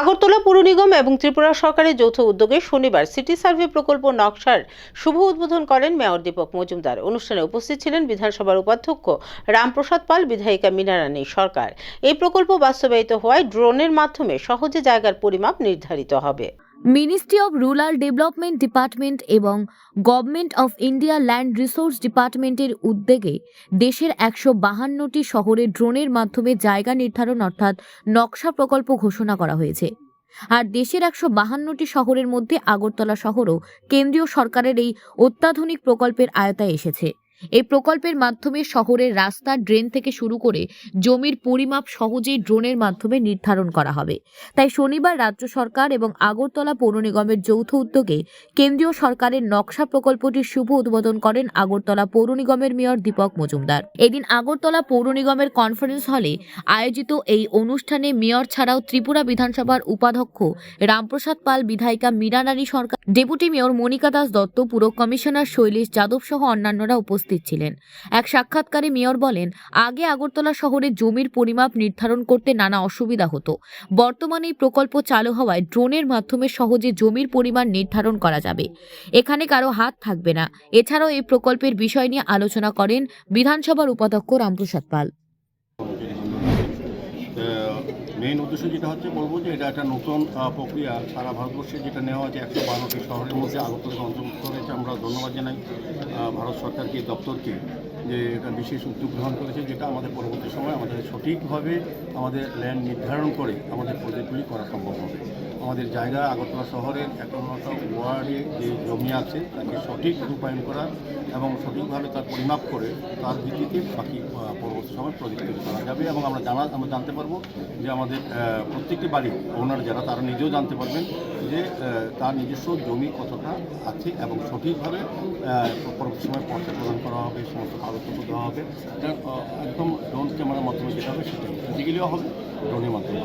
আগরতলা পুর নিগম এবং ত্রিপুরা সরকারের যৌথ উদ্যোগে শনিবার সিটি সার্ভে প্রকল্প নকশার শুভ উদ্বোধন করেন মেয়র দীপক মজুমদার। অনুষ্ঠানে উপস্থিত ছিলেন বিধানসভার উপাধ্যক্ষ রামপ্রসাদ পাল, বিধায়িকা মিনারানী সরকার। এই প্রকল্প বাস্তবায়িত হওয়ায় ড্রোনের মাধ্যমে সহজে জায়গার পরিমাপ নির্ধারিত হবে। Ministry of rural development department এবং government of India land resource ডিপার্টমেন্টের উদ্যোগে দেশের একশো বাহান্নটি শহরে ড্রোনের মাধ্যমে জায়গা নির্ধারণ অর্থাৎ নকশা প্রকল্প ঘোষণা করা হয়েছে। আর দেশের একশো বাহান্নটি শহরের মধ্যে আগরতলা শহরও কেন্দ্রীয় সরকারের এই অত্যাধুনিক প্রকল্পের আয়তায় এসেছে। এই প্রকল্পের মাধ্যমে শহরের রাস্তা, ড্রেন থেকে শুরু করে জমির পরিমাপ সহজেই ড্রোনের মাধ্যমে নির্ধারণ করা হবে। তাই শনিবার রাজ্য সরকার এবং আগরতলা পৌর নিগমের যৌথ উদ্যোগে কেন্দ্রীয় সরকারের নকশা প্রকল্পটির শুভ উদ্বোধন করেন আগরতলা পৌর নিগমের মেয়র দীপক মজুমদার। এদিন আগরতলা পৌর নিগমের কনফারেন্স হলে আয়োজিত এই অনুষ্ঠানে মেয়র ছাড়াও ত্রিপুরা বিধানসভার উপাধ্যক্ষ রামপ্রসাদ পাল, বিধায়িকা মীরানারী সরকার ডেপুটি মেয়র মনিকা দাস দত্ত, পুর কমিশনার শৈলেশ যাদব সহ অন্যান্যরা উপস্থিত ছিলেন। এক সাক্ষাৎকারে মেয়র বলেন, আগে আগরতলা শহরে জমির পরিমাপ নির্ধারণ করতে নানা অসুবিধা হতো। বর্তমানে এই প্রকল্প চালু হওয়ায় ড্রোনের মাধ্যমে সহজে জমির পরিমাণ নির্ধারণ করা যাবে। এখানে কারও হাত থাকবে না। এছাড়াও এই প্রকল্পের বিষয় নিয়ে আলোচনা করেন বিধানসভার উপাধ্যক্ষ রামপ্রসাদ পাল। মেইন উদ্দেশ্য যেটা হচ্ছে বলব যে এটা একটা নতুন প্রক্রিয়া। সারা ভারতবর্ষে যেটা নেওয়া হয়েছে একশো বারোটি শহরের মধ্যে আগরতলা অন্তর্ভুক্ত হয়েছে আমরা ধন্যবাদ জানাই ভারত সরকারকে, দপ্তরকে, যে এটা বিশেষ উদ্যোগ গ্রহণ করেছে, যেটা আমাদের পরবর্তী সময় আমাদের সঠিকভাবে আমাদের ল্যান্ড নির্ধারণ করে আমাদের প্রজেক্টগুলি করা সম্ভব হবে। আমাদের জায়গা, আগরতলা শহরের একটা ওয়ার্ডে যে জমি আছে, তাকে সঠিক রূপায়ণ করা এবং সঠিকভাবে তার পরিমাপ করে তার ভিত্তিতে বাকি পরবর্তী সময় প্রজেক্ট তৈরি করা যাবে এবং আমরা জানা, আমরা জানতে পারব যে আমাদের প্রত্যেকটি বাড়ি ওনার যারা, তারা নিজেও জানতে পারবেন যে তার নিজস্ব জমি কতটা আছে এবং সঠিকভাবে পরবর্তী সময় পর্চা প্রদান করা হবে, সমস্ত কাগজপত্র দেওয়া হবে একদম ড্রোন ক্যামেরার মাধ্যমে যেটা হবে সেটাই ফিজিক্যালিও হবে, ড্রোনের মাধ্যমে।